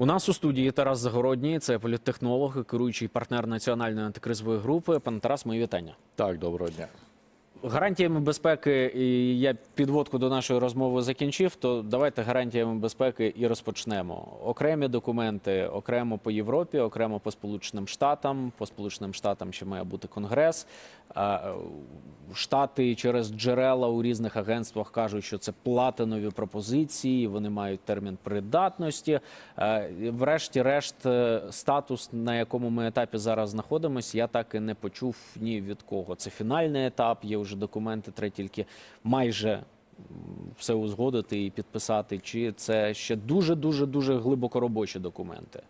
У нас у студії Тарас Загородній, це політтехнолог, керуючий партнер національної антикризової групи. Пане Тарас, мої вітання. Так, доброго дня. Гарантіями безпеки, і я підводку до нашої розмови закінчив. То давайте гарантіями безпеки і розпочнемо. Окремі документи, окремо по Європі, окремо по Сполученим Штатам. По Сполученим Штатам ще має бути конгрес. Штати через джерела у різних агентствах кажуть, що це платинові пропозиції. Вони мають термін придатності. Врешті-решт, е, статус, на якому ми етапі зараз знаходимося, я так і не почув ні від кого. Це фінальний етап. Є вже документи, треба тільки майже все узгодити і підписати. Чи це ще дуже дуже дуже глибоко робочі документи?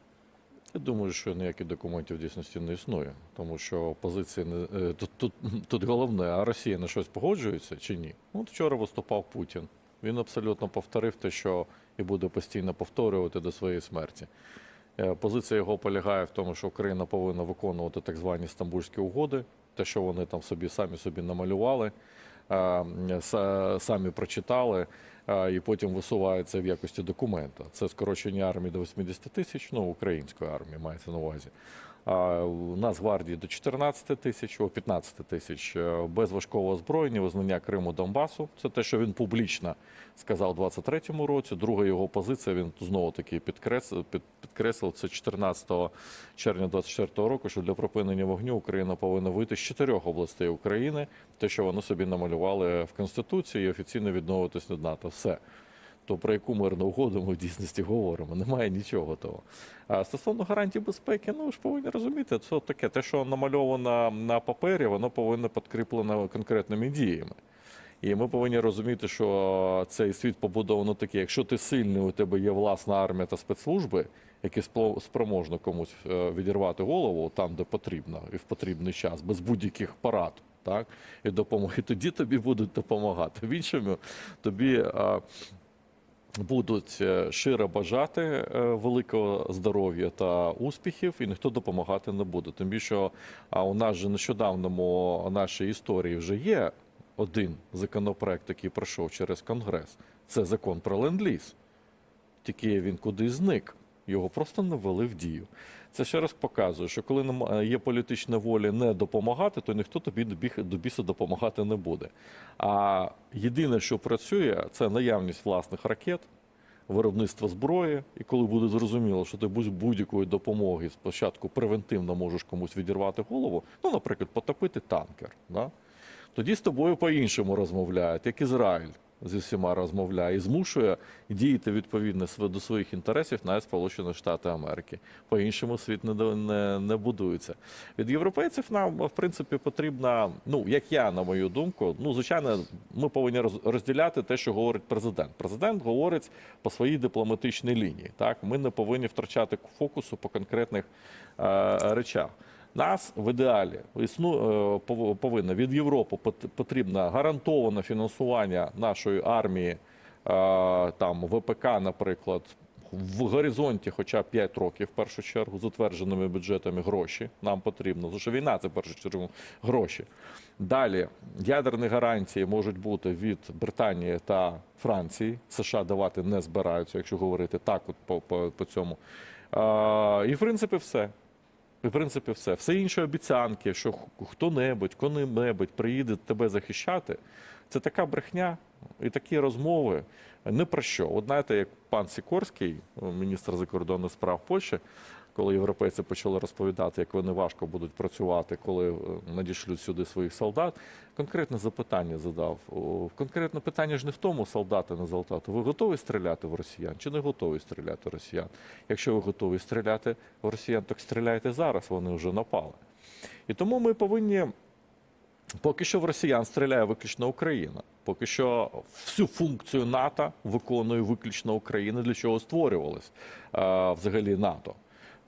Я думаю, що ніяких документів в дійсності не існує, тому що позиції не е, тут, тут, тут головне, а Росія на щось погоджується чи ні? От вчора виступав Путін. Він абсолютно повторив те, що і буде постійно повторювати до своєї смерті. Е, Позиція його полягає в тому, що Україна повинна виконувати так звані стамбульські угоди, те, що вони там собі самі собі намалювали, самі прочитали, і потім висувається в якості документа. Це скорочення армії до 80 тисяч, ну української армії мається на увазі. Нацгвардії до 14 тисяч, о 15 тисяч е, без важкого озброєння, визнання Криму Донбасу. Це те, що він публічно сказав у 23-му році. Друга його позиція він знову таки підкреслив, під, підкреслив це 14 червня 24 року, що для припинення вогню Україна повинна вийти з чотирьох областей України. Те, що вони собі намалювали в Конституції, і офіційно відновитись від НАТО. Все. То про яку мирну угоду ми в дійсності говоримо? Немає нічого того. А стосовно гарантій безпеки, ну ви ж повинні розуміти, це таке, те, що намальовано на папері, воно повинно підкріплено конкретними діями. І ми повинні розуміти, що цей світ побудовано такий. Якщо ти сильний, у тебе є власна армія та спецслужби, які спроможні комусь е, відірвати голову там, де потрібно, і в потрібний час, без будь-яких порад, так і допомоги. Тоді тобі будуть допомагати. В іншому тобі. е, будуть е, щиро бажати е, великого здоров'я та успіхів, і ніхто допомагати не буде. Тим більше а у нас же нещодавному нашій історії вже є один законопроект, який пройшов через Конгрес. Це закон про ленд-ліз. Тільки він кудись зник. Його просто не ввели в дію. Це ще раз показує, що коли є політична воля не допомагати, то ніхто тобі до біса допомагати не буде. А єдине, що працює, це наявність власних ракет, виробництво зброї. І коли буде зрозуміло, що ти без будь-якої допомоги спочатку превентивно можеш комусь відірвати голову, ну, наприклад, потопити танкер. Да? Тоді з тобою по-іншому розмовляють, як Ізраїль зі всіма розмовляє і змушує діяти відповідно до своїх інтересів навіть Сполучені Штати Америки. По-іншому світ не, не, не будується. Від європейців нам, в принципі, потрібна, ну як я, на мою думку, ну звичайно, ми повинні роз- розділяти те, що говорить президент. Президент говорить по своїй дипломатичній лінії. Так, ми не повинні втрачати фокусу по конкретних е, речах. Нас в ідеалі існу е, пов- повинно від Європи пот- потрібно гарантоване фінансування нашої армії, е, там ВПК, наприклад, в горизонті, хоча б 5 років, в першу чергу, з утвердженими бюджетами гроші. Нам потрібно. Тому що війна це в першу чергу гроші. Далі ядерні гарантії можуть бути від Британії та Франції. США давати не збираються, якщо говорити так, от по, по, по цьому. Е, і в принципі все. І, в принципі, все. Все інші обіцянки, що хто-небудь, коли-небудь приїде тебе захищати, це така брехня і такі розмови не про що. От знаєте, як пан Сікорський, міністр закордонних справ Польщі, коли європейці почали розповідати, як вони важко будуть працювати, коли е, надішлють сюди своїх солдат, конкретне запитання задав. Конкретне питання ж не в тому, солдати не солдати. Ви готові стріляти в росіян чи не готові стріляти в росіян? Якщо ви готові стріляти в росіян, так стріляйте зараз, вони вже напали. І тому ми повинні. Поки що в росіян стріляє виключно Україна. Поки що всю функцію НАТО виконує виключно Україна, для чого створювалось е, взагалі НАТО.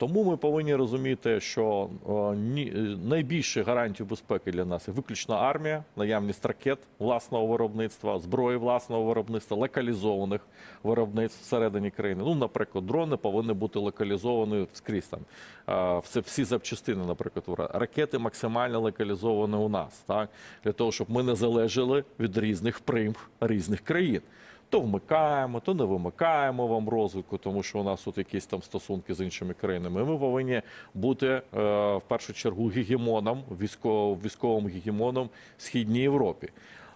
Тому ми повинні розуміти, що е, е, найбільше гарантію безпеки для нас є виключно армія, наявність ракет власного виробництва, зброї власного виробництва, локалізованих виробництв всередині країни. Ну, наприклад, дрони повинні бути локалізовані скрізь там. Е, Все, всі запчастини, наприклад, ракети максимально локалізовані у нас, так для того, щоб ми не залежали від різних примх різних країн. То вмикаємо, то не вимикаємо вам розвитку, тому що у нас тут якісь там стосунки з іншими країнами. Ми повинні бути е, в першу чергу гегемоном, військовим, військовим гегемоном в східній Європі.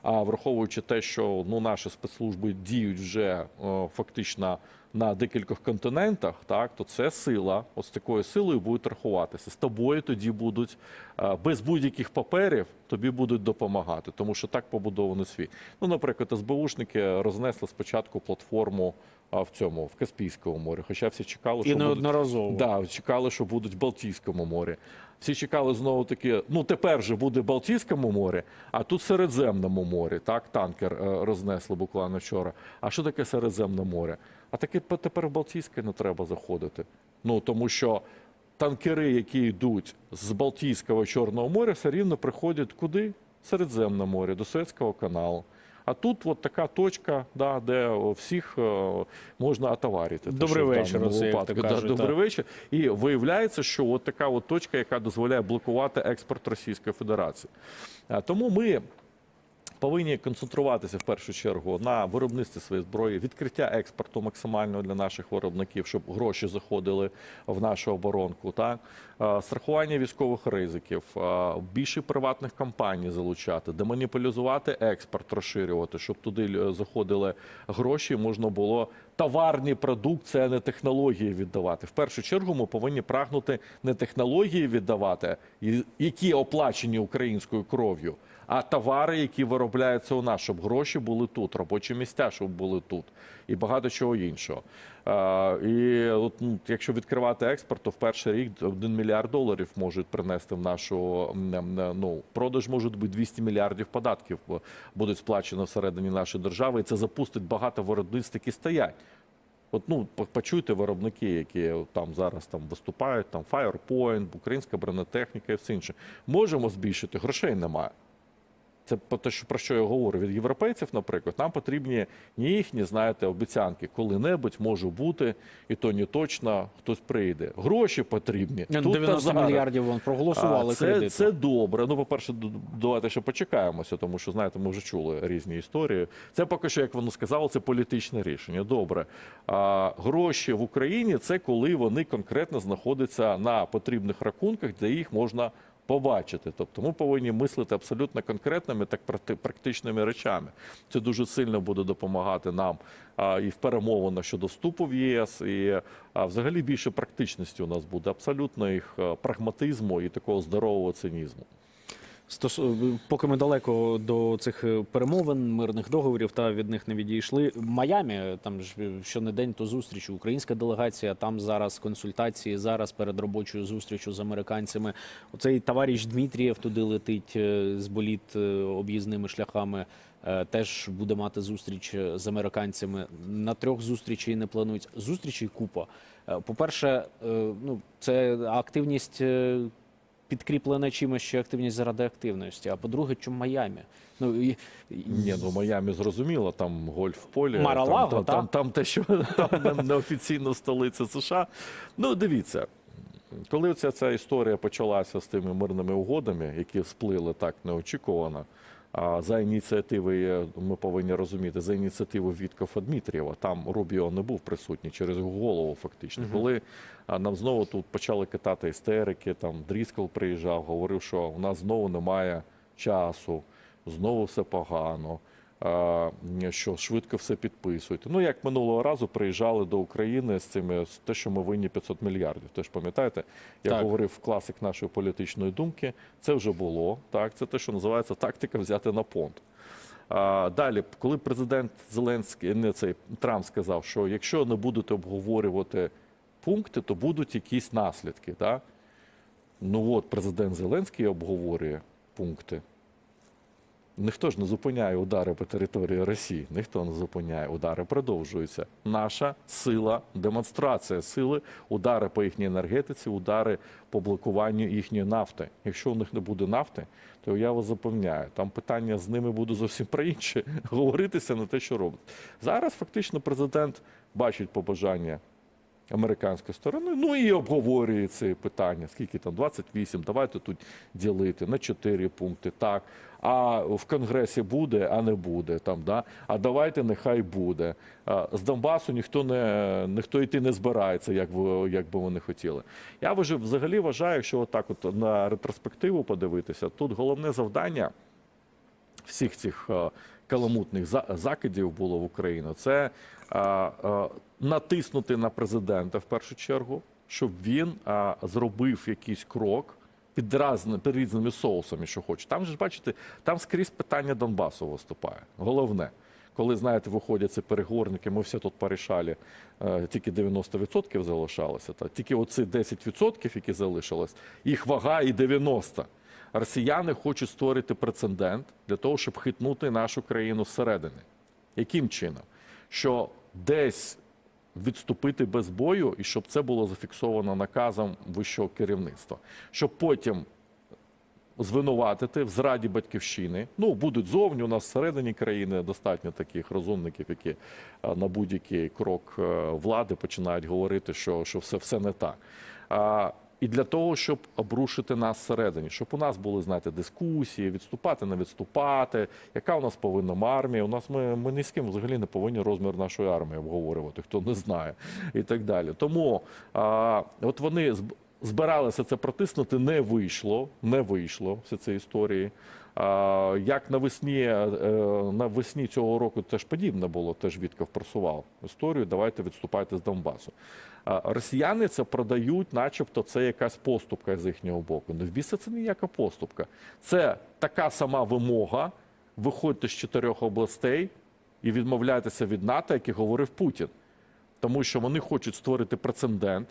А враховуючи те, що ну наші спецслужби діють вже е, фактично на декількох континентах, так то це сила. З такою силою будуть рахуватися. З тобою тоді будуть е, без будь-яких паперів тобі будуть допомагати, тому що так побудований світ. Ну, наприклад, СБУшники рознесли спочатку платформу в цьому в Каспійському морі. Хоча всі чекали, І що будуть неодноразово. Да, чекали, що будуть в Балтійському морі. Всі чекали знову таки, ну тепер же буде в Балтійському морі, а тут в Середземному морі. Так, танкер е, рознесли буквально вчора. А що таке Середземне море? А таки тепер в Балтійське не треба заходити. Ну тому що танкери, які йдуть з Балтійського Чорного моря, все рівно приходять куди? Середземне море, до Суецького каналу. А тут от така точка, да, де всіх е, можна отоварити. Добрий вечір. Да, добрий вечір. І виявляється, що от така от точка, яка дозволяє блокувати експорт Російської Федерації. Тому ми повинні концентруватися в першу чергу на виробництві своєї зброї, відкриття експорту максимального для наших виробників, щоб гроші заходили в нашу оборонку. Так? Е, Страхування військових ризиків, е, більше приватних компаній залучати, демонополізувати експорт, розширювати, щоб туди е, заходили гроші, можна було товарні продукції, а не технології віддавати. В першу чергу ми повинні прагнути не технології віддавати, які оплачені українською кров'ю, а товари, які виробляються у нас, щоб гроші були тут, робочі місця, щоб були тут, і багато чого іншого. І от, ну, якщо відкривати експорт, то в перший рік 1 мільярд доларів можуть принести в нашу ну, продаж, може бути 200 мільярдів податків будуть сплачено всередині нашої держави, і це запустить багато виробництв, які стоять. От ну почуйте виробники, які там зараз там виступають, там Firepoint, українська бронетехніка і все інше. Можемо збільшити, грошей немає. Це про те, що про що я говорю від європейців, наприклад, нам потрібні не їхні, знаєте, обіцянки. Коли-небудь може бути, і то не точно хтось прийде. Гроші потрібні. Ну, Тут мільярдів вон проголосували А, це, кредиту. це добре. Ну, по-перше, давайте ще почекаємося, тому що знаєте, ми вже чули різні історії. Це поки що, як воно сказало, це політичне рішення. Добре. А, гроші в Україні це коли вони конкретно знаходяться на потрібних рахунках, де їх можна. Побачити, тобто ми повинні мислити абсолютно конкретними практи- практичними речами. Це дуже сильно буде допомагати нам і в перемовинах щодо вступу в ЄС, і взагалі більше практичності у нас буде, абсолютно їх прагматизму і такого здорового цинізму. Стос... Поки ми далеко до цих е, перемовин, мирних договорів та від них не відійшли. Майамі там ж е, щонедень то зустріч. Українська делегація там зараз консультації. Зараз перед робочою зустрічю з американцями. Оцей товариш Дмитрієв туди летить е, з боліт об'їзними шляхами. Теж буде мати зустріч з американцями. На трьох зустрічей не планують. Зустрічей купа. Е, По-перше, е, ну це активність підкріплена чимось, що активність заради активності. А по-друге, чому Майамі? Ну і, Ні, ну Майамі зрозуміло, там гольф полі, Мар-а-Лаго, там, та? там, там те, що там не- неофіційно столиця США. Ну, дивіться, коли ця, ця історія почалася з тими мирними угодами, які сплили так неочікувано. А за ініціативи ми повинні розуміти за ініціативу Віткофа Дмитрієва. Там Рубіо не був присутній через голову, фактично. Коли нам знову тут почали катати істерики, там Дріскол приїжджав, говорив, що у нас знову немає часу, знову все погано. Що швидко все підписують. Ну як минулого разу приїжджали до України з цими з те, що ми винні 500 мільярдів. Теж пам'ятаєте, я Так. говорив класик нашої політичної думки. Це вже було так. Це те, що називається тактика взяти на понт. А, далі, коли президент Зеленський, не цей Трамп сказав, що якщо не будете обговорювати пункти, то будуть якісь наслідки. Так? Ну от президент Зеленський обговорює пункти. Ніхто ж не зупиняє удари по території Росії, ніхто не зупиняє. Удари продовжуються. Наша сила, демонстрація сили, удари по їхній енергетиці, удари по блокуванню їхньої нафти. Якщо у них не буде нафти, то я вас запевняю, там питання з ними буде зовсім про інше. Говоритися на те, що робить. Зараз фактично президент бачить побажання американської сторони. Ну і обговорює це питання. Скільки там 28, давайте тут ділити на 4 пункти. Так. А в Конгресі буде, а не буде. Там, да? А давайте нехай буде. З Донбасу ніхто не ніхто йти не збирається, як, ви- як би вони хотіли. Я вже взагалі вважаю, що отак от на ретроспективу подивитися, тут головне завдання всіх цих е, каламутних закидів було в Україну, це е, е, натиснути на президента в першу чергу, щоб він е, зробив якийсь крок під, разни- під різними соусами, що хоче. Там же ж бачите, там скрізь питання Донбасу виступає. Головне. Коли, знаєте, виходять ці переговорники, ми все тут порішали, е, тільки 90% залишалося. Та тільки оці 10%, які залишилось, їх вага і 90%. Росіяни хочуть створити прецедент для того, щоб хитнути нашу країну зсередини. Яким чином? Що десь відступити без бою, і щоб це було зафіксовано наказом вищого керівництва, щоб потім звинуватити в зраді батьківщини. Ну, будуть зовні, у нас всередині країни достатньо таких розумників, які е, на будь-який крок е, влади починають говорити, що, що все, все не так. І для того, щоб обрушити нас всередині, щоб у нас були, знаєте, дискусії, відступати, не відступати, яка у нас повинна армія. У нас ми, ми ні з ким взагалі не повинні розмір нашої армії обговорювати, хто не знає, і так далі. Тому а, от вони зб- збиралися це протиснути, не вийшло, не вийшло всі ці історії. А, як навесні, е, навесні цього року теж подібне було, теж Вітков просував історію. Давайте відступайте з Донбасу. Росіяни це продають, начебто, це якась поступка з їхнього боку. Не в біса це ніяка поступка. Це така сама вимога. Виходьте з чотирьох областей і відмовляйтеся від НАТО, як і говорив Путін. Тому що вони хочуть створити прецедент,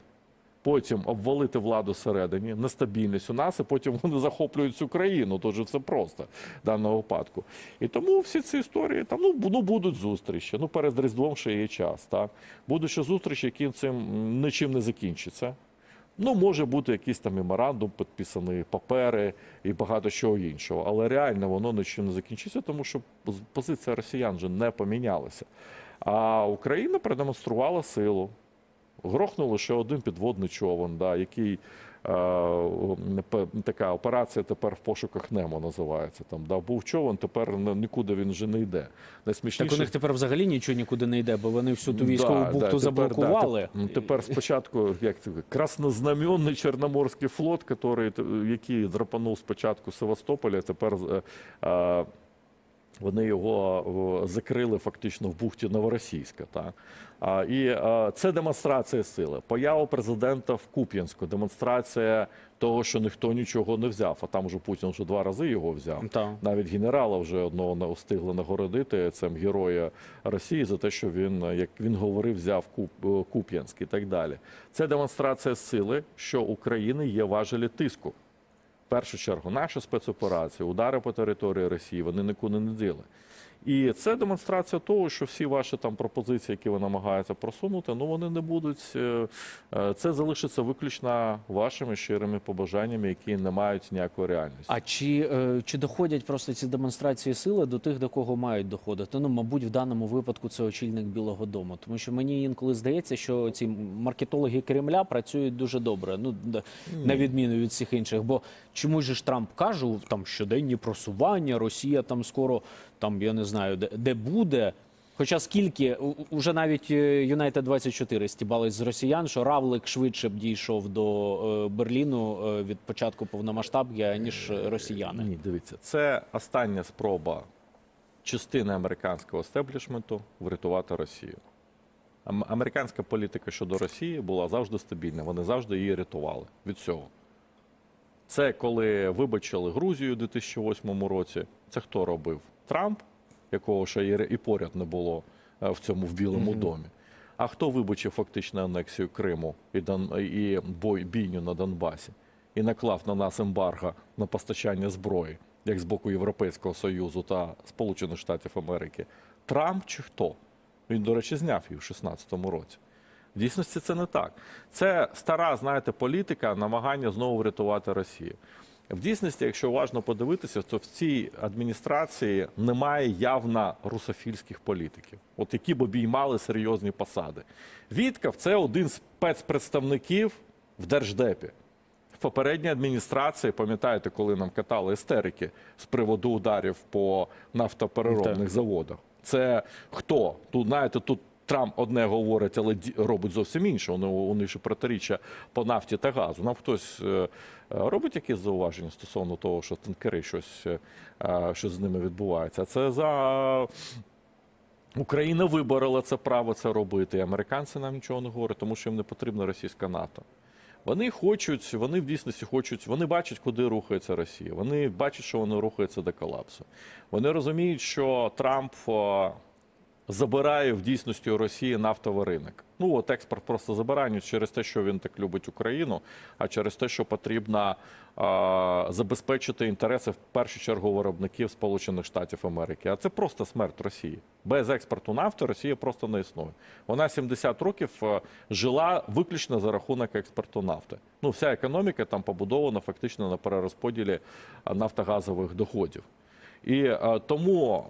потім обвалити владу всередині, нестабільність у нас, і потім вони захоплюють всю країну. Тож це просто в даному випадку. І тому всі ці історії там ну, ну будуть зустрічі. Ну перед Різдвом ще є час. Так будуть ще зустрічі, які цим нічим не закінчаться. Ну, може бути якийсь там меморандум, підписані папери і багато чого іншого. Але реально воно нічим не закінчиться, тому що поз- позиція росіян вже не помінялася. А Україна продемонструвала силу. Грохнуло ще один підводний човен, да, який е, така операція тепер в пошуках Немо називається. Там да, був човен, тепер нікуди він вже не йде. Так у них тепер взагалі нічого нікуди не йде, бо вони всю ту військову Да, бухту да, тепер, заблокували. Да, тепер спочатку як це краснознаменний Чорноморський флот, який, який драпанув спочатку Севастополя, тепер е, е, вони його закрили фактично в бухті Новоросійська. Так? І е, це демонстрація сили. Поява президента в Куп'янську, демонстрація того, що ніхто нічого не взяв. А там вже Путін вже два рази його взяв. Так. Навіть генерала вже одного не встигли нагородити це героя Росії за те, що він, як він говорив, взяв е, Куп'янськ і так далі. Це демонстрація сили, що України є важелі тиску. В першу чергу, наші спецоперації, удари по території Росії, вони нікуди не діли. І це демонстрація того, що всі ваші там пропозиції, які ви намагаєтеся просунути, ну вони не будуть. е, е, Це залишиться виключно вашими щирими побажаннями, які не мають ніякої реальності. А чи, е, чи доходять просто ці демонстрації сили до тих, до кого мають доходити? Ну, мабуть, в даному випадку це очільник Білого Дому. Тому що мені інколи здається, що ці маркетологи Кремля працюють дуже добре, ну на відміну від всіх інших. Бо чому ж Трамп каже, там щоденні просування, Росія там скоро там я не знаю, де, де буде. Хоча скільки уже навіть Юнайтед 24 стібались з росіян, що Равлик швидше б дійшов до е, Берліну е, від початку повномасштабки, ніж росіяни. Ні, дивіться, це остання спроба частини американського естеблішменту врятувати Росію. Американська політика щодо Росії була завжди стабільна. Вони завжди її рятували від цього. Це коли вибачили Грузію у 2008 році. Це хто робив? Трамп, якого ще і, і поряд не було е, в цьому в Білому домі. А хто вибачив фактично анексію Криму і, Дон, і бой, бійню на Донбасі? І наклав на нас ембарго на постачання зброї, як з боку Європейського Союзу та Сполучених Штатів Америки? Трамп чи хто? Він, до речі, зняв її в 2016 році. В дійсності це не так. Це стара, знаєте, політика, намагання знову врятувати Росію. В дійсності, якщо уважно подивитися, то в цій адміністрації немає явно русофільських політиків, от які б обіймали серйозні посади. Віткав це один з спецпредставників в держдепі. В попередній адміністрації, пам'ятаєте, коли нам катали істерики з приводу ударів по нафтопереробних Так. заводах. Це хто? Тут знаєте, тут Трамп одне говорить, але робить зовсім інше. У них же протиріччя по нафті та газу. Нам хтось е, е, робить якісь зауваження стосовно того, що танкери щось, е, що з ними відбувається. Це за Україна виборола це право це робити. І американці нам нічого не говорять, тому що їм не потрібна російська НАТО. Вони хочуть, вони в дійсності хочуть, вони бачать, куди рухається Росія. Вони бачать, що воно рухається до колапсу. Вони розуміють, що Трамп забирає в дійсності у Росії нафтовий ринок. Ну от експорт просто забирає не через те, що він так любить Україну, а через те, що потрібно е, забезпечити інтереси в першу чергу виробників Сполучених Штатів Америки. А це просто смерть Росії. Без експорту нафти Росія просто не існує. Вона 70 років е, жила виключно за рахунок експорту нафти. Ну, вся економіка там побудована фактично на перерозподілі нафтогазових доходів. І е, тому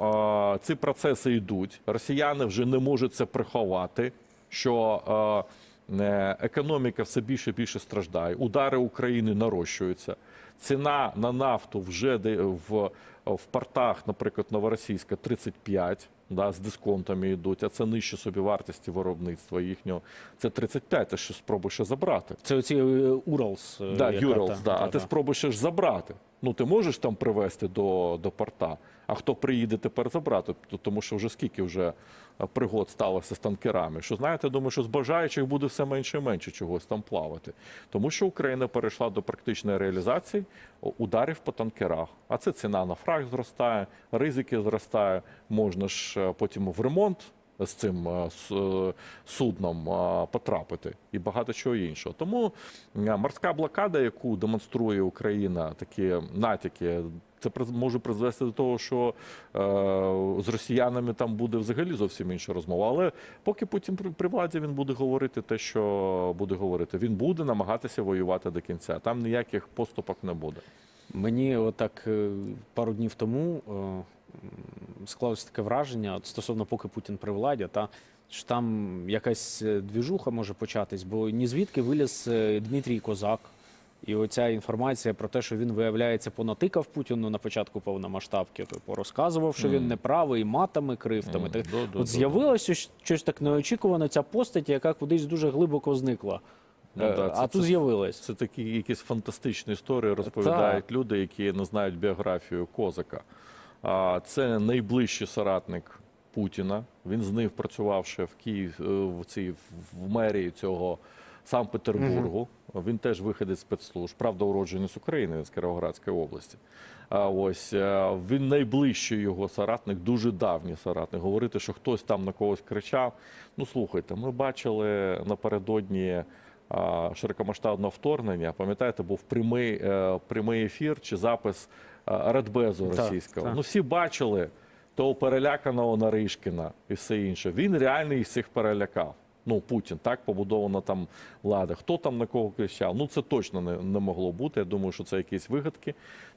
е, ці процеси йдуть. Росіяни вже не можуть це приховати, що е, економіка все більше і більше страждає. Удари України нарощуються. Ціна на нафту вже в, в портах, наприклад, Новоросійська 35, да, з дисконтами йдуть, а це нижче собівартості виробництва їхнього. Це 35, ти що спробуєш ще забрати. Це оці е, Уралс. е, Да, яка Юралс, та- да. та- а ти та. спробуєш ще ж забрати. Ну, ти можеш там привезти до, до порта, а хто приїде тепер забрати? Тому що вже скільки вже е, пригод сталося з танкерами. Що знаєте, думаю, що з бажаючих буде все менше і менше чогось там плавати. Тому що Україна перейшла до практичної реалізації ударів по танкерах. А це ціна на фраг зростає, ризики зростає, можна ж е, потім в ремонт з цим е, е, судном е, потрапити і багато чого іншого. Тому морська блокада, яку демонструє Україна, такі натяки. Це може призвести до того, що е, з росіянами там буде взагалі зовсім інша розмова. Але поки Путін при, при владі він буде говорити те, що буде говорити. Він буде намагатися воювати до кінця. Там ніяких поступок не буде. Мені отак пару днів тому склалося таке враження, от стосовно поки Путін при владі, та що там якась е, двіжуха може початись, бо ні звідки виліз е, Дмитрій Козак. І оця інформація про те, що він виявляється понатикав Путіну на початку повномасштабки, типу розказував, що він Мгм. неправий, матами крив там. і Мгм. так. Да, От з'явилося щось- так неочікувано, ця постать, яка кудись дуже глибоко зникла. Ну, Е, да, а це- тут це- Це такі якісь фантастичні історії розповідають люди, які не знають біографію Козака. Це найближчий соратник Путіна. Він з ним працював ще в Київ е, в цій в мерії цього Санкт-Петербургу. Він теж виходить з спецслужб. Правда, уроджений з України з Кіровоградської області. А ось е, він найближчий його соратник, дуже давній соратник. Говорити, що хтось там на когось кричав. Ну слухайте, ми бачили напередодні широкомасштабного вторгнення. Пам'ятаєте, був прямий, е, прямий ефір чи запис Радбезу Так, російського. так. Ну всі бачили того переляканого Наришкіна і все інше. Він реально їх всіх перелякав. Ну, Путін, так побудована там влада. Хто там на кого кричав? Ну це точно не, не могло бути. Я думаю, що це якісь вигадки.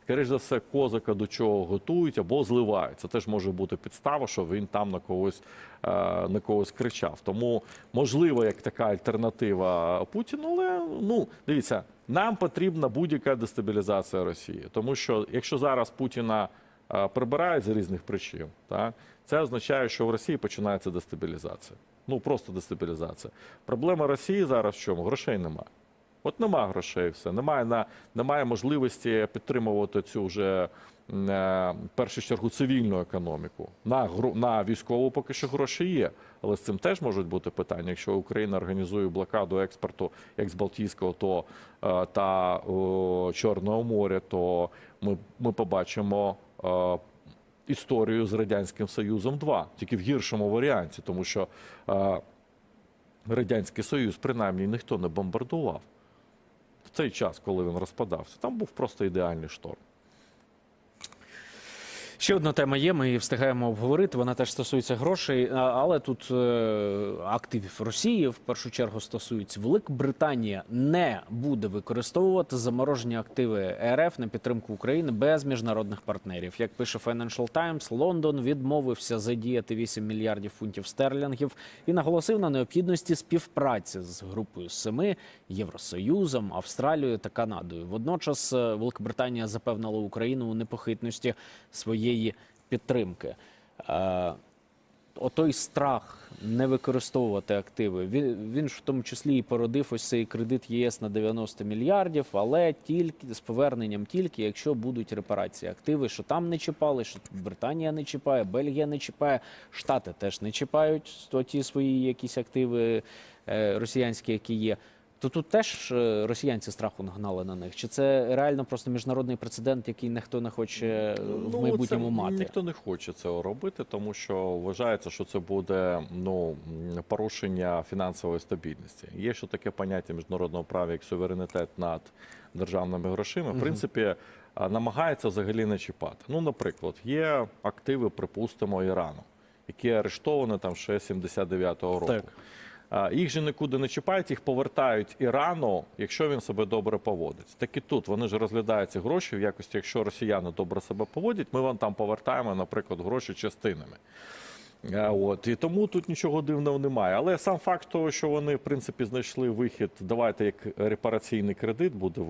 Скоріше за все, козака до чого готують або зливають. Це теж може бути підстава, що він там на когось, е, на когось кричав. Тому можливо, як така альтернатива Путіну, але ну дивіться, нам потрібна будь-яка дестабілізація Росії, тому що якщо зараз Путіна е, прибирають з різних причин, так, це означає, що в Росії починається дестабілізація. Ну просто дестабілізація. Проблема Росії зараз в чому? Грошей немає. От нема грошей, все. Немає, на, немає можливості підтримувати цю вже е, першу чергу цивільну економіку. На, гру- на військову поки що гроші є. Але з цим теж можуть бути питання. Якщо Україна організує блокаду експорту як з Балтійського то, е, та о, Чорного моря, то ми, ми побачимо. е, Історію з Радянським Союзом 2, тільки в гіршому варіанті, тому що е, Радянський Союз принаймні ніхто не бомбардував в цей час, коли він розпадався. Там був просто ідеальний шторм. Ще одна тема є. Ми її встигаємо обговорити. Вона теж стосується грошей, але тут е, активів Росії в першу чергу стосується. Великобританія не буде використовувати заморожені активи РФ на підтримку України без міжнародних партнерів. Як пише Financial Times, Лондон відмовився задіяти 8 мільярдів фунтів стерлінгів і наголосив на необхідності співпраці з групою семи Євросоюзом, Австралією та Канадою. Водночас е, Великобританія запевнила Україну у непохитності своєї підтримки. Е, Отой страх не використовувати активи. Він, він ж в тому числі і породив ось цей кредит ЄС на 90 мільярдів, але тільки з поверненням тільки, якщо будуть репарації активи, що там не чіпали, що Британія не чіпає, Бельгія не чіпає, Штати теж не чіпають ті свої якісь активи е, росіянські, які є. То тут теж е, росіянці страху нагнали на них. Чи це реально просто міжнародний прецедент, який ніхто не хоче е, в майбутньому це, мати? Ніхто не хоче цього робити, тому що вважається, що це буде ну, порушення фінансової стабільності. Є ще таке поняття міжнародного права, як суверенітет над державними грошима. В принципі, намагається взагалі не чіпати. Ну, наприклад, є активи, припустимо, Ірану, які арештовані там ще 79-го року. Так. Їх же нікуди не чіпають, їх повертають Ірану, якщо він себе добре поводить. Так і тут вони ж розглядають гроші в якості, якщо росіяни добре себе поводять, ми вам там повертаємо, наприклад, гроші частинами. Е, От і тому тут нічого дивного немає. Але сам факт того, що вони в принципі знайшли вихід, давайте як репараційний кредит буде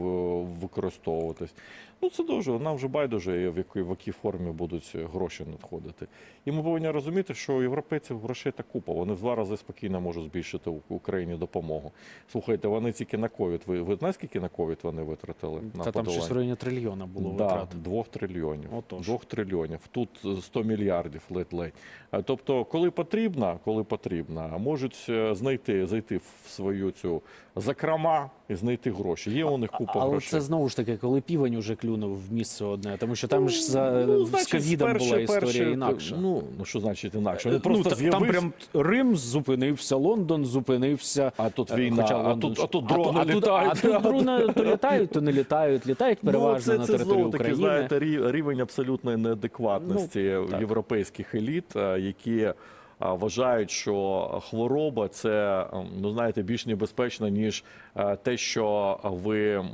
використовуватись. Ну це дуже нам вже байдуже, в якій в якій формі будуть гроші надходити. І ми повинні розуміти, що у європейців грошей та купа. Вони в два рази спокійно можуть збільшити Україні допомогу. Слухайте, вони тільки на ковід. Ви, ви знаєте, скільки на ковід вони витратили? на Та там щось в районі трильйона було Да, витрат. двох трильйонів. Отож. Двох трильйонів. Тут е, 100 мільярдів ледь-ледь. Е, Тобто, коли потрібно, коли потрібно, можуть е, знайти, зайти в свою цю закрома і знайти гроші. Є у них купа Але грошей. це знову ж таки, коли півень уже клюнув в місце одне, тому що там ж за Ну, з ковідом була історія перше, інакша. Ну, ну що значить інакше? Е, Ну, просто та- там прям Рим зупинився, Лондон зупинився. А тут Е, війна, хоча а тут- а тут а дрони а тут- літають. А тут дрони то літають, то не літають. Літають переважно ну, на це, це території знову таки, України. знаєте, рівень абсолютної неадекватності Ну, європейських еліт, е, які вважають, що хвороба це ем, ну знаєте більш небезпечно, ніж е, те, що ви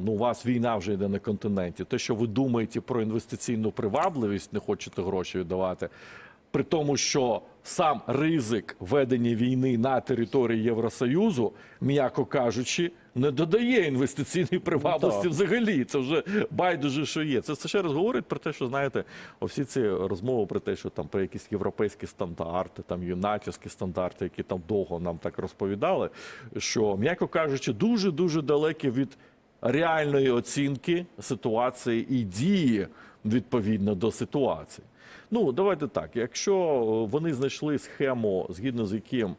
ну у вас війна вже йде на континенті. Те, що ви думаєте про інвестиційну привабливість, не хочете гроші віддавати. При тому, що сам ризик ведення війни на території Євросоюзу, м'яко кажучи, не додає інвестиційної привабливості так. взагалі. Це вже байдуже, що є. Це ще раз говорить про те, що знаєте, всі ці розмови про те, що там про якісь європейські стандарти, там юнатівські стандарти, які там довго нам так розповідали, що м'яко кажучи, дуже дуже далекі від реальної оцінки ситуації і дії відповідно до ситуації. Ну, давайте так. Якщо вони знайшли схему, згідно з яким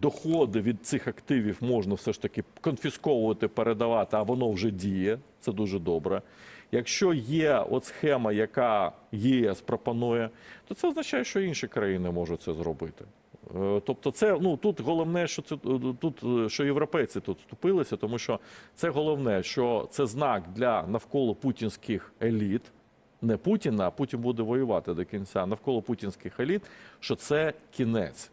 доходи від цих активів можна все ж таки конфісковувати, передавати, а воно вже діє, це дуже добре. Якщо є от схема, яка ЄС пропонує, то це означає, що інші країни можуть це зробити. Е, Тобто, це ну тут головне, що це е, тут е, що європейці тут вступилися, тому що це головне, що це знак для навколо путінських еліт, не Путіна, а Путін буде воювати до кінця навколо путінських еліт, що це кінець,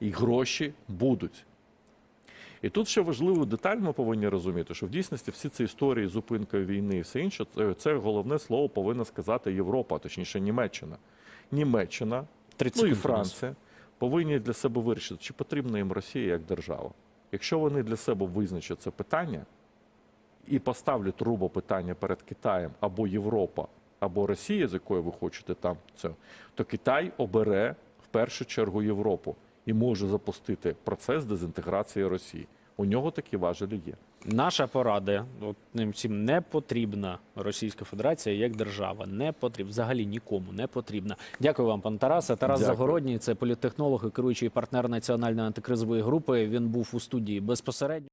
і гроші будуть. І тут ще важливу деталь ми повинні розуміти, що в дійсності всі ці історії з зупинкою війни і все інше, це, головне слово повинна сказати Європа, точніше Німеччина. Німеччина, 30 ну і. Франція повинні для себе вирішити, чи потрібна їм Росія як держава. Якщо вони для себе визначать це питання і поставлять трубо питання перед Китаєм або Європа, або Росія, з якою ви хочете там це, то Китай обере в першу чергу Європу і може запустити процес дезінтеграції Росії. У нього такі важелі є. Наша порада от ним всім не потрібна Російська Федерація як держава. Не потрібна взагалі нікому не потрібна. Дякую вам, пан Тарасе. Тарас Дякую. Загородній, це політтехнолог і керуючий партнер національної антикризової групи. Він був у студії безпосередньо.